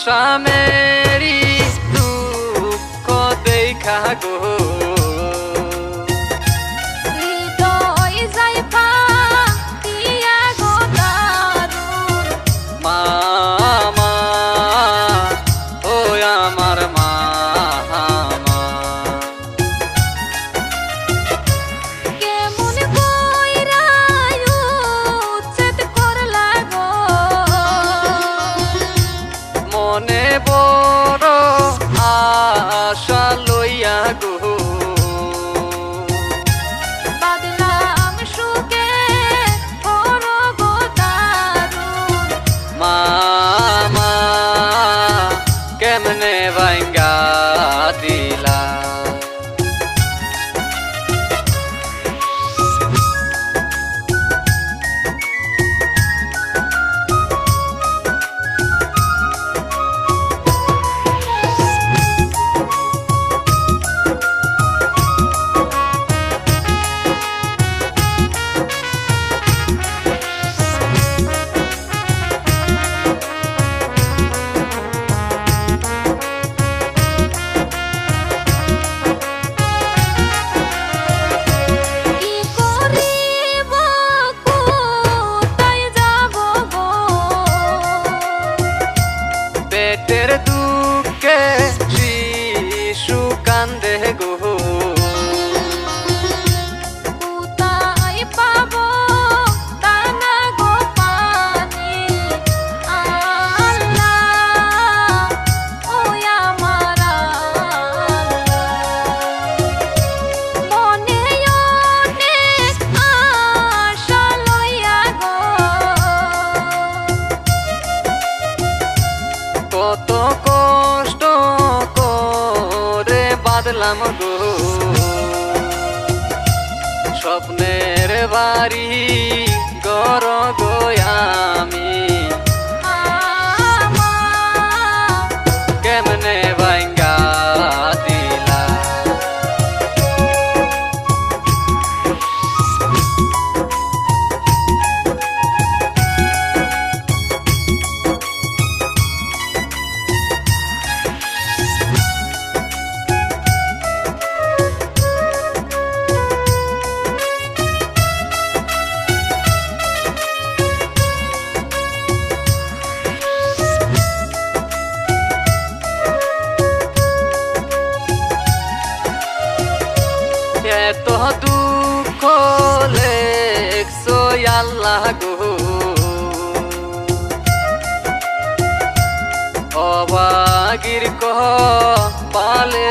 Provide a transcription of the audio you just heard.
আসামেরি দুঃখ দেখা গো। দিয়া গো तेरे পেলাম গো স্বপ্নের বাড়ি গরদ এত দুঃখ লেখছো আল্লাহ গো। অবাগির কহ পালে